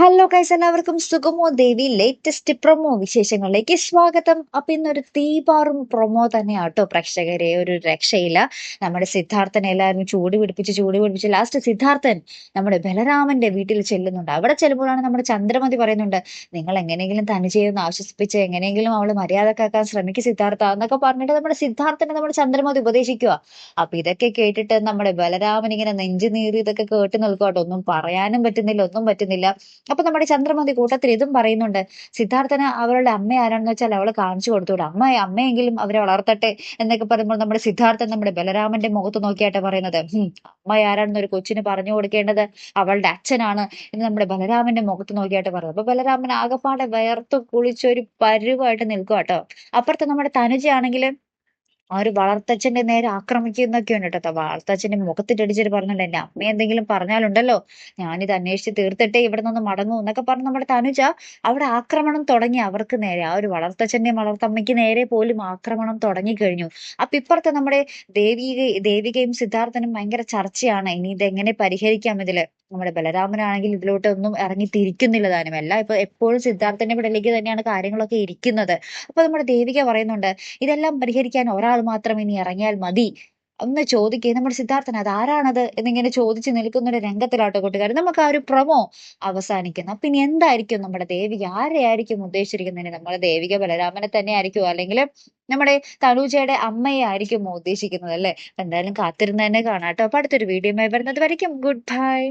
Hello കൈസ് എല്ലാവർക്കും സുഗമോ ദേവി latest promo വിശേഷങ്ങളിലേക്ക് സ്വാഗതം. അപ്പൊ ഇന്നൊരു തീപാറും പ്രൊമോ തന്നെയാട്ടോ പ്രേക്ഷകരെ ഒരു രക്ഷയില്ല. നമ്മുടെ സിദ്ധാർത്ഥനെ എല്ലാവരും ചൂടി പിടിപ്പിച്ച് ചൂടി പിടിപ്പിച്ച് ലാസ്റ്റ് സിദ്ധാർത്ഥൻ നമ്മുടെ ബലരാമന്റെ വീട്ടിൽ ചെല്ലുന്നുണ്ട്. അവിടെ ചെല്ലുമ്പോഴാണ് നമ്മുടെ ചന്ദ്രമതി പറയുന്നുണ്ട് നിങ്ങൾ എങ്ങനെയെങ്കിലും തനിച്ചെയൊന്ന് ആശ്വസിപ്പിച്ച് എങ്ങനെയെങ്കിലും അവൾ മര്യാദക്കാക്കാൻ ശ്രമിക്കും സിദ്ധാർത്ഥ എന്നൊക്കെ പറഞ്ഞിട്ട് നമ്മുടെ സിദ്ധാർത്ഥനെ നമ്മുടെ ചന്ദ്രമതി ഉപദേശിക്കുക അപ്പൊ ഇതൊക്കെ കേട്ടിട്ട് നമ്മുടെ ബലരാമൻ ഇങ്ങനെ നെഞ്ചു നീറി ഇതൊക്കെ കേട്ട് നിൽക്കുക ഒന്നും പറയാനും പറ്റുന്നില്ല ഒന്നും പറ്റുന്നില്ല. അപ്പൊ നമ്മുടെ ചന്ദ്രമതി കൂട്ടത്തിൽ ഇതും പറയുന്നുണ്ട്. സിദ്ധാർത്ഥന അവരുടെ അമ്മ ആരാണെന്ന് വെച്ചാൽ അവളെ കാണിച്ചു കൊടുത്തൂടെ അമ്മ അമ്മയെങ്കിലും അവരെ വളർത്തട്ടെ എന്നൊക്കെ പറയുമ്പോൾ നമ്മുടെ സിദ്ധാർത്ഥൻ നമ്മുടെ ബലരാമന്റെ മുഖത്ത് നോക്കിയാട്ടെ പറയുന്നത്. "ഹും, അമ്മ ആരാണെന്ന് ഒരു കൊച്ചിന് പറഞ്ഞു കൊടുക്കേണ്ടത് അവളുടെ അച്ഛനാണ് എന്ന് നമ്മുടെ ബലരാമന്റെ മുഖത്ത് നോക്കിയായിട്ട് പറയുന്നത്. അപ്പൊ ബലരാമൻ ആകപ്പാടെ വയർത്ത് കുളിച്ചൊരു പരുവായിട്ട് നിൽക്കുക കേട്ടോ അപ്പുറത്ത് നമ്മുടെ തനുജയാണെങ്കിൽ ആ ഒരു വളർത്തച്ഛന്റെ നേരെ ആക്രമിക്കുന്നൊക്കെ ഉണ്ട് കേട്ടോ വളർത്തച്ഛന്റെ മുഖത്തിട്ടടിച്ചിട്ട് പറഞ്ഞിട്ടുണ്ട് എന്റെ അമ്മ എന്തെങ്കിലും പറഞ്ഞാലുണ്ടല്ലോ? ഞാനിത് അന്വേഷിച്ച് തീർത്തിട്ടേ ഇവിടെ നിന്ന് മടങ്ങൂ എന്നൊക്കെ പറഞ്ഞ് നമ്മുടെ തനുജ അവിടെ ആക്രമണം തുടങ്ങി. അവർക്ക് നേരെ ആ ഒരു വളർത്തച്ഛന്റെ വളർത്തമ്മയ്ക്ക് നേരെ പോലും ആക്രമണം തുടങ്ങി കഴിഞ്ഞു. അപ്പൊ ഇപ്പുറത്തെ നമ്മുടെ ദേവിക ദേവികയും സിദ്ധാർത്ഥനും ഭയങ്കര ചർച്ചയാണ്. ഇനി ഇത് എങ്ങനെ പരിഹരിക്കാം ഇതിൽ? നമ്മുടെ ബലരാമനാണെങ്കിൽ ഇതിലോട്ട് ഒന്നും ഇറങ്ങി തിരിക്കുന്നില്ല താനും. എല്ലാം ഇപ്പൊ എപ്പോഴും സിദ്ധാർത്ഥന്റെ പിടലേക്ക് തന്നെയാണ് കാര്യങ്ങളൊക്കെ ഇരിക്കുന്നത്. അപ്പൊ നമ്മുടെ ദേവിക പറയുന്നുണ്ട് ഇതെല്ലാം പരിഹരിക്കാൻ ഒരാൾ മാത്രം ഇനി ഇറങ്ങിയാൽ മതി. ഒന്ന് ചോദിക്കുക നമ്മുടെ സിദ്ധാർത്ഥൻ അത് ആരാണത്? എന്നിങ്ങനെ ചോദിച്ച് നിൽക്കുന്ന ഒരു രംഗത്തിലാട്ടോ കൂട്ടുകാർ നമുക്ക് ആ ഒരു പ്രമോ അവസാനിക്കുന്നു. അപ്പൊ ഇനി എന്തായിരിക്കും നമ്മുടെ ദേവിക? ആരെയായിരിക്കും ഉദ്ദേശിച്ചിരിക്കുന്നതിന്? നമ്മുടെ ദേവിക ബലരാമനെ തന്നെ ആയിരിക്കും അല്ലെങ്കിൽ നമ്മുടെ തനൂജയുടെ അമ്മയെ ആയിരിക്കും ഉദ്ദേശിക്കുന്നത് അല്ലെ? എന്തായാലും കാത്തിരുന്ന് തന്നെ കാണാം കേട്ടോ. അപ്പൊ അടുത്തൊരു വീഡിയോ വരുന്നത് വരയ്ക്കും. Good bye.